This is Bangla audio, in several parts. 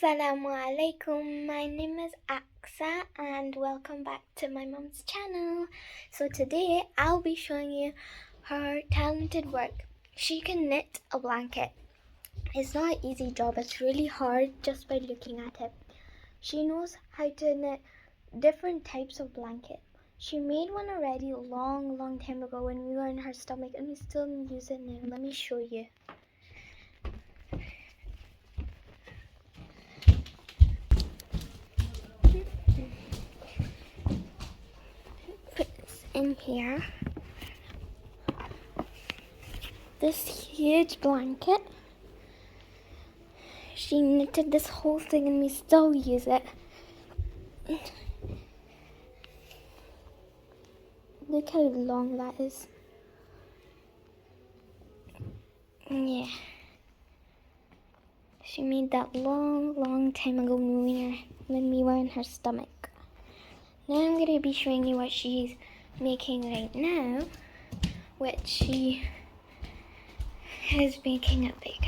Assalamu alaikum. My name is Aksa and welcome back to my mom's channel. So today I'll be showing you her talented work. She can knit a blanket. It's not an easy job, it's really hard just by looking at it. She knows how to knit different types of blanket. She made one already a long, long time ago when we were in her stomach and we still use it now. Let me show you. put this in here. This huge blanket. She knitted this whole thing and we still use it. Look how long that is. Yeah. She made that long, long time ago when we were, when we were in her stomach. Now I'm going to be showing you what she's making right now, which she is making a big.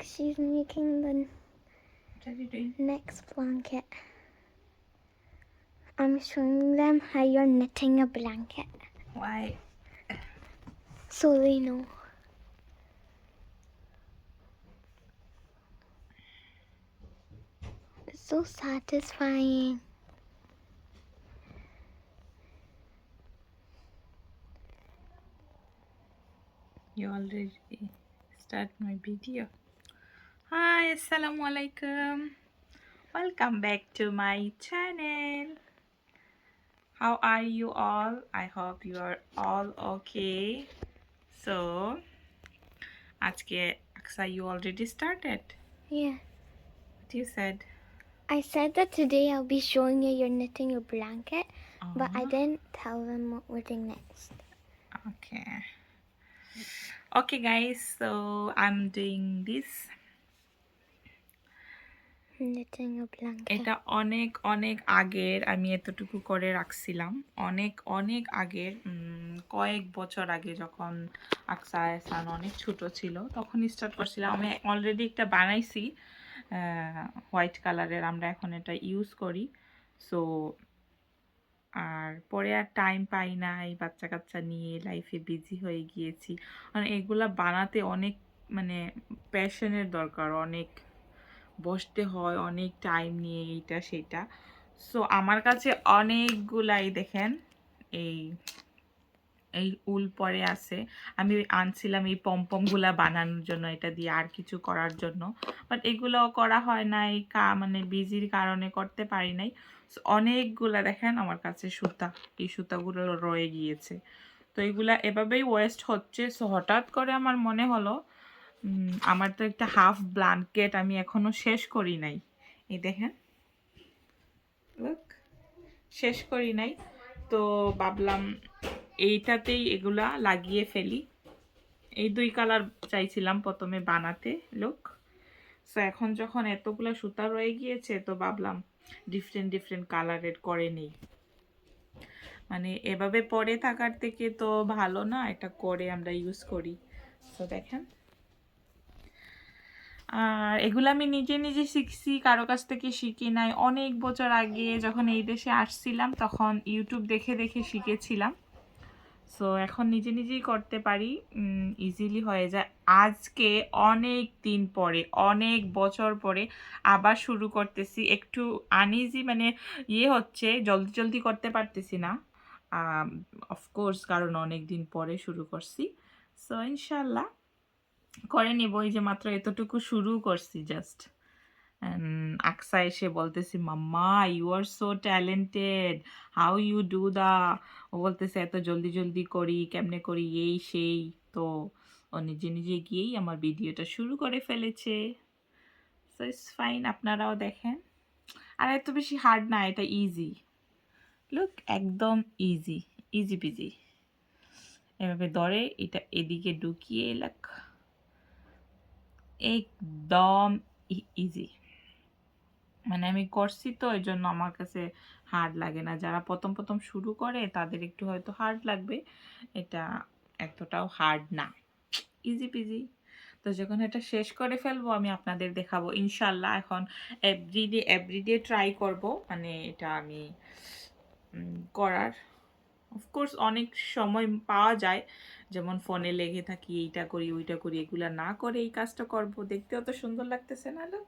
She's making the What are you doing? next blanket. I'm showing them how you're knitting a blanket Why? so they know. It's so satisfying. You already start my video. Hi, assalamu alaikum. Welcome back to my channel. How are you all? I hope you are all okay. So, আজকে Aksa, you already started. Yeah. What you said? I said that today I'll be showing you you're knitting your blanket, but I Uh-huh. didn't tell them what we're doing next. Okay. Okay, guys. So I'm doing this. Knitting a blanket. এটা অনেক অনেক আগের আমি এতটুকু করে রাখছিলাম অনেক অনেক আগের কয়েক বছর আগে যখন আকসা এসান অনেক ছোট ছিল তখন স্টার্ট করছিলাম আমি অলরেডি একটা বানাইছি হোয়াইট কালারের আমরা এখন এটা ইউজ করি সো আর পরে আর টাইম পাই না, এই বাচ্চা কাচ্চা নিয়ে লাইফে বিজি হয়ে গিয়েছি। মানে এগুলা বানাতে অনেক মানে প্যাশনের দরকার, অনেক বসতে হয়, অনেক টাইম নিয়ে এইটা সেটা। সো আমার কাছে অনেকগুলাই দেখেন, এই এই উল পরে আছে। আমি আনছিলাম এই পমপমগুলা বানানোর জন্য, এটা দিয়ে আর কিছু করার জন্য। বাট এগুলো করা হয় নাই, কা মানে বিজির কারণে করতে পারি নাই। অনেকগুলা দেখেন আমার কাছে সুতা, এই সুতাগুলো রয়ে গিয়েছে। তো এগুলা এভাবেই ওয়েস্ট হচ্ছে। সো হঠাৎ করে আমার মনে হলো আমার তো একটা হাফ ব্ল্যাঙ্কেট আমি এখনও শেষ করি নাই। এই দেখেন শেষ করি নাই। তো ভাবলাম এইটাতেই এগুলা লাগিয়ে ফেলি। এই দুই কালার চাইছিলাম প্রথমে বানাতে লোক সো এখন যখন এতগুলো সুতা রয়ে গিয়েছে, তো ভাবলাম ডিফারেন্ট ডিফারেন্ট কালারের করে নেই। মানে এভাবে পরে থাকার থেকে তো ভালো না, এটা করে আমরা ইউজ করি। তো দেখেন। আর এগুলো আমি নিজে নিজে শিখছি, কারও কাছ থেকে শিখি নাই। অনেক বছর আগে যখন এই দেশে আসছিলাম, তখন ইউটিউব দেখে দেখে শিখেছিলাম। সো এখন নিজে নিজেই করতে পারি ইজিলি হয়ে যায়। আজকে অনেক দিন পরে, অনেক বছর পরে আবার শুরু করতেছি। একটু আনইজি মানে ইয়ে হচ্ছে, জলদি জলদি করতে পারতেছি না। অফকোর্স কারণ অনেক দিন পরে শুরু করছি। সো ইনশাল্লাহ করে নিব। এই যে মাত্র এতটুকু শুরু করছি জাস্ট আকসা এসে বলতেছি mamma you are so talented how you do the ও বলতেছে, এত জলদি জলদি করি, কেমনে করি, এই সেই। তো ও নিজে নিজে গিয়েই আমার ভিডিওটা শুরু করে ফেলেছে। সো ইটস ফাইন আপনারাও দেখেন। আর এত বেশি হার্ড না, এটা ইজি লুক একদম ইজি ইজি পিজি এভাবে ধরে এটা এদিকে ঢুকিয়ে এলাক একদম ইজি মানে আমি করছি তো এই জন্য আমার কাছে হার্ড লাগে না। যারা প্রথম প্রথম শুরু করে, তাদের একটু হয়তো হার্ড লাগবে। এটা এতটাও হার্ড না। ইজি পিজি তো তো যখন এটা শেষ করে ফেলব, আমি আপনাদের দেখাবো। ইনশাল্লাহ এখন এভরিডে এভরিডে ট্রাই করব। মানে এটা আমি করার। অফকোর্স অনেক সময় পাওয়া যায়। যেমন ফোনে লেগে থাকি, এইটা করি, ওইটা করি, এগুলা না করে এই কাজটা করব। দেখতে অত সুন্দর লাগতেছে না লোক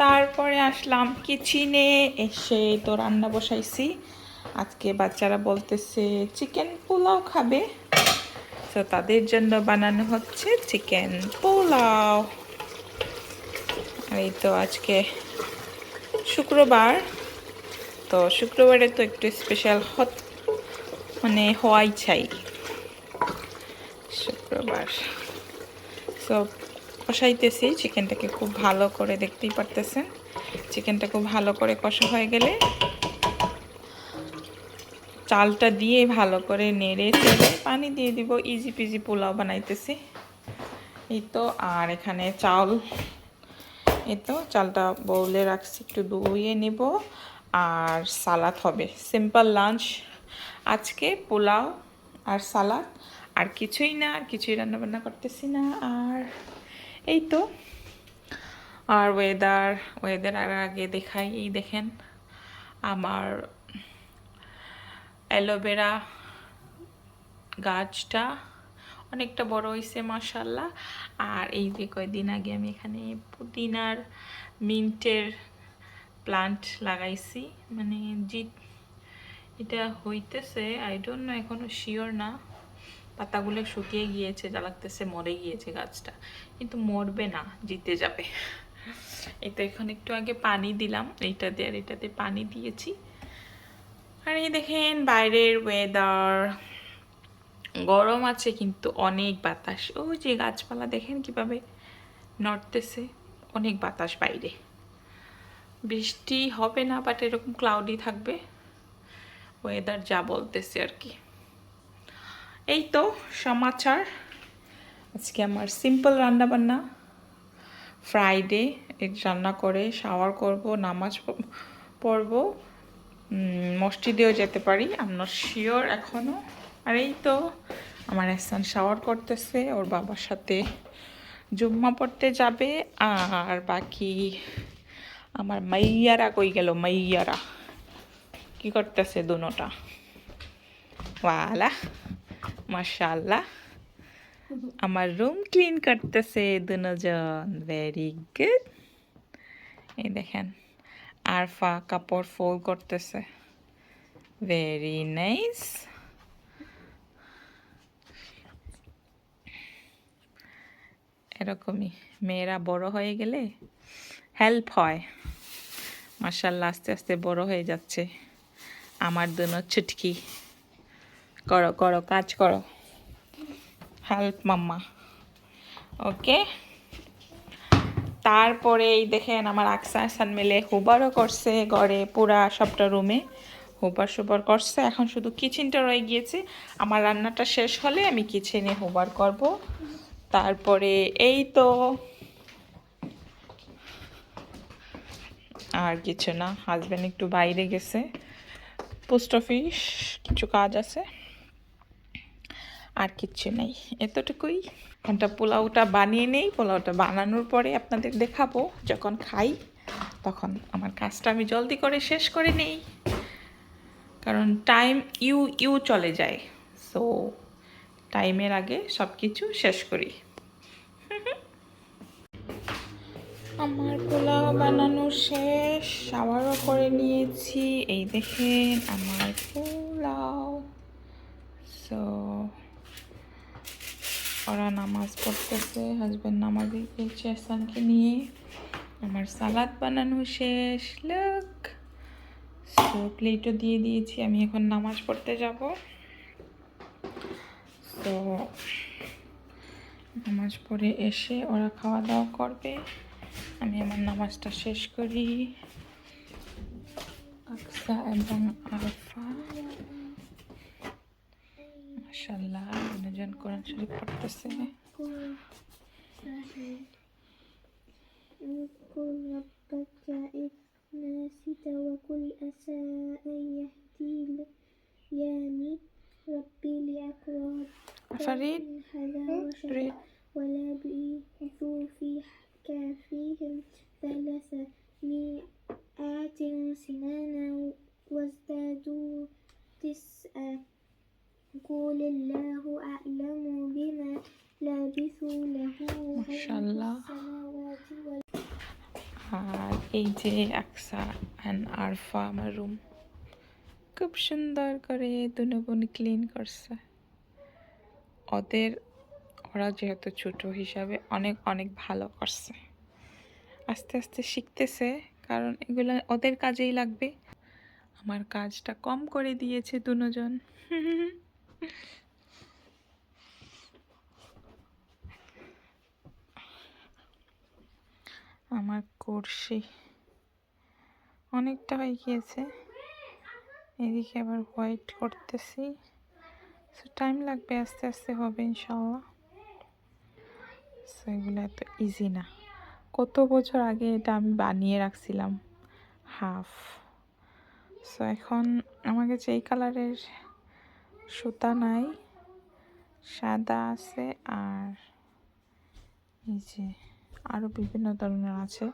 তারপরে আসলাম কিচেনে এসে তো রান্না বসাইছি। আজকে বাচ্চারা বলতেছে চিকেন পোলাও খাবে? তো তাদের জন্য বানানো হচ্ছে চিকেন পোলাও। এই তো আজকে শুক্রবার। তো শুক্রবারে তো একটু স্পেশাল হত মানে হওয়াই চাই। শুক্রবার। সো কষাইতেছি। চিকেনটাকে খুব ভালো করে দেখতেই পারতেছেন। চিকেনটা খুব ভালো করে কষা হয়ে গেলে চালটা দিয়ে ভালো করে নেড়ে চেড়ে পানি দিয়ে দিব। ইজি পিজি পোলাও বানাইতেছি। এই তো, আর এখানে চাল। এই তো, চালটা বৌলে রাখছি, একটু ধুয়ে নেব। আর সালাদ হবে। সিম্পল লাঞ্চ আজকে পোলাও আর সালাদ। আর কিছুই না, আর কিছুই রান্না বান্না করতেছি না। আর এই তো। আর ওয়েদার ওয়েদার আর আগে দেখাই, এই দেখেন আমার অ্যালোভেরা গাছটা অনেকটা বড় হয়েছে মাসাল্লাহ আর এই যে কয়দিন আগে আমি এখানে পুদিনার মিন্টের প্লান্ট লাগাইছি মানে জি এটা হইতেছে আই ডোন্ট নো এখনও শিওর না। পাতাগুলো শুকিয়ে গিয়েছে, যা লাগতেছে মরে গিয়েছে গাছটা। কিন্তু মরবে না, জিতে যাবে। এই তো এখন একটু আগে পানি দিলাম, এইটা দিয়ে আর এটাতে পানি দিয়েছি। আর এই দেখেন বাইরের ওয়েদার গরম আছে কিন্তু অনেক বাতাস। ওই যে গাছপালা দেখেন কীভাবে নড়তেছে, অনেক বাতাস বাইরে। বৃষ্টি হবে না বাট এরকম ক্লাউডি থাকবে। ওয়েদার যা বলতেছে আর কি। এই তো সমাচার। আজকে আমার সিম্পল রান্না বান্না ফ্রাইডে রান্না করে শাওয়ার করব, নামাজ পড়ব। মসজিদেও যেতে পারি আমরা শিওর এখনও আর এই তো আমার এসান শাওয়ার করতেছে, ওর বাবার সাথে জুম্মা পড়তে যাবে। আর বাকি আমার মাইয়ারা কই গেল, মাইয়ারা? কি করতেছে দুনোটা? ওয়ালা। মাশাল্লাহ আমার রুম ক্লিন করতেছে, দুজন ভেরি গুড এই দেখেন, আরফা কাপড় ফোল করতেছে। ভেরি নাইস এরকমই, মেয়েরা বড় হয়ে গেলে হেল্প হয়। মার্শাল্লাহ আস্তে আস্তে বড় হয়ে যাচ্ছে। আমার দুনো ছুটকি। করো করো, কাজ করো। হেল্প মাম্মা। ওকে তারপরে এই দেখেন আমার আকসা আসান মিলে হুবারও করছে ঘরে, পুরা সবটা রুমে। হুবার সুবার করছে, এখন শুধু কিচেনটা রয়ে গিয়েছে। আমার রান্নাটা শেষ হলে আমি কিচেনে হুবার করব। তারপরে এই তো। আর কিছু না হাজব্যান্ড একটু বাইরে গেছে। পোস্ট অফিস কিছু কাজ আছে। আর কিচ্ছু নেই। এতটুকুই। এখনটা পোলাওটা বানিয়ে নেই। পোলাওটা বানানোর পরে আপনাদের দেখাবো। যখন খাই, তখন আমার কাজটা আমি জলদি করে শেষ করে নেই। কারণ টাইম ইউ ইউ চলে যায়। সো, টাইমের আগে সব কিছু শেষ করি। আমার পোলাও বানানো শেষ। শাওয়ারও করে নিয়েছি। এই দেখেন, আমার পোলাও। সো ওরা নামাজ পড়তেছে হাজব্যান্ড নামাজে গিয়েছে সানকে নিয়ে। আমার সালাদ বানানো শেষ লোক সো প্লেটও দিয়ে দিয়েছি, আমি এখন নামাজ পড়তে যাব। তো নামাজ পড়ে এসে ওরা খাওয়া দাওয়া করবে। আমি আমার নামাজটা শেষ করি। আকসা এবং আলফা মাশাল্লাহ দুজন কোরআন শরীফ পড়তেছে اذكر ربك إذ نسيت وقل عسى أن يهدي يعني ربي لأقرب فريد هذا وشر read ولا بيثوا في كافيهم ثلاث مئات سنانا وازدادوا تسعا قل الله أعلم بما لبثوا له ما خلق شاء الله. السماوات والأرض আর এই যে আকসা অ্যান্ড আরফা আমার রুম খুব সুন্দর করে দুনো বোন ক্লিন করছে ওদের ওরা যেহেতু ছোট হিসাবে অনেক অনেক ভালো করছে আস্তে আস্তে শিখতেছে কারণ এগুলো ওদের কাজেই লাগবে আমার কাজটা কম করে দিয়েছে দুজন আমার করছি অনেকটা হয়ে গিয়েছে। এদিকে আবার হোয়াইট করতেছি। সো টাইম লাগবে, আস্তে আস্তে হবে ইনশাল্লাহ সো এগুলো এত ইজি না। কত বছর আগে এটা আমি বানিয়ে রাখছিলাম। হাফ সো এখন আমার কাছে এই কালারের সুতা নাই সাদা আছে আর এই যে আরও বিভিন্ন ধরনের আছে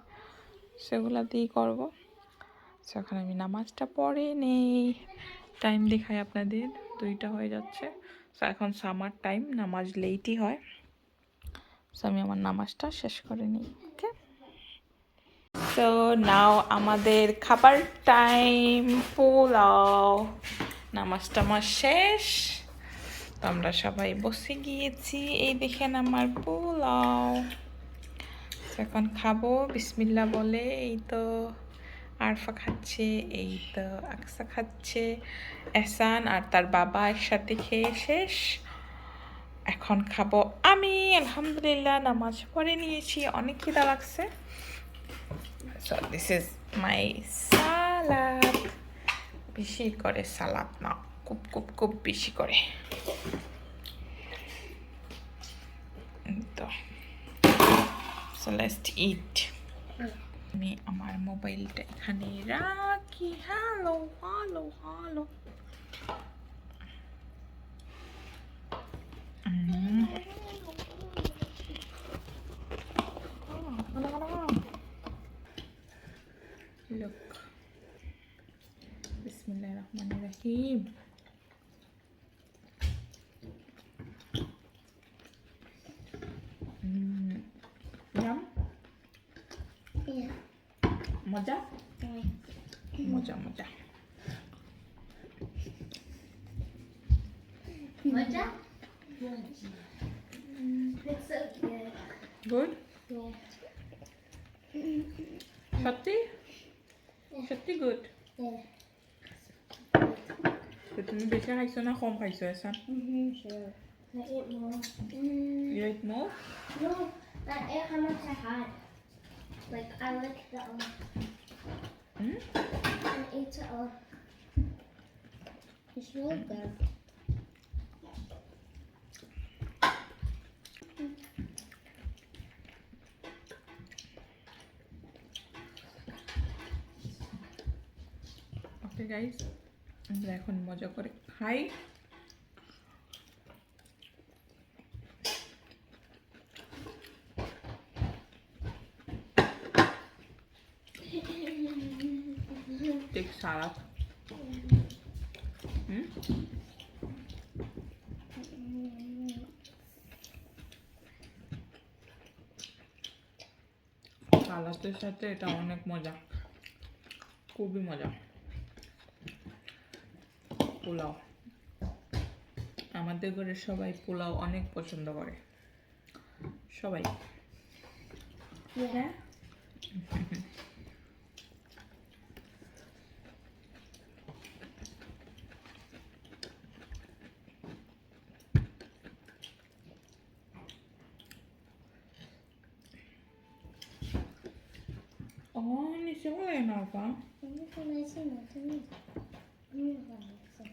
সেগুলা দিয়েই করব। So, এখন আমি নামাজটা পড়ে নেই। টাইম দেখাই আপনাদের দুইটা হয়ে যাচ্ছে। সো এখন সামার টাইম নামাজ লেটই হয়। সো আমি আমার নামাজটা শেষ করে নিই ওকে তো নাও আমাদের খাবার টাইম পোলাও। নামাজ টামাজ শেষ। তো আমরা সবাই বসে গিয়েছি। এই দেখেন আমার পোলাও। এখন খাব বিসমিল্লা বলে, এই তো আরফা খাচ্ছে, এই তো আকসা খাচ্ছে এসান আর তার বাবা একসাথে খেয়ে শেষ। এখন খাব আমি। আলহামদুলিল্লাহ, নামাজ পড়ে নিয়েছি। অনেক খিদা লাগছে। So this is my salad বেশি করে সালাদ না খুব খুব খুব বেশি করে। তো লেটস ইট আমি আমার মোবাইলটা এখানে রাখি। হ্যালো হ্যালো হ্যালো बिसमीम Yeah. मज़ा मज़ा मज़ा मज़ा गुड सत्य सत्य गुड তুমি বেশি খাইছো না কম খাইছো Ehsan Mm-hmm, sure. I ate more. Mm, you eat more no, I ate how much I had. Like, I like that one. Hmm? I ate it all. It's really good. Okay guys আমরা এখন মজা করে খাই। ঠিক সালাদ হুম? সালাদের সাথে এটা অনেক মজা। খুবই মজা। পোলাও। আমাদের ঘরে সবাই পোলাও অনেক পছন্দ করে। সবাই।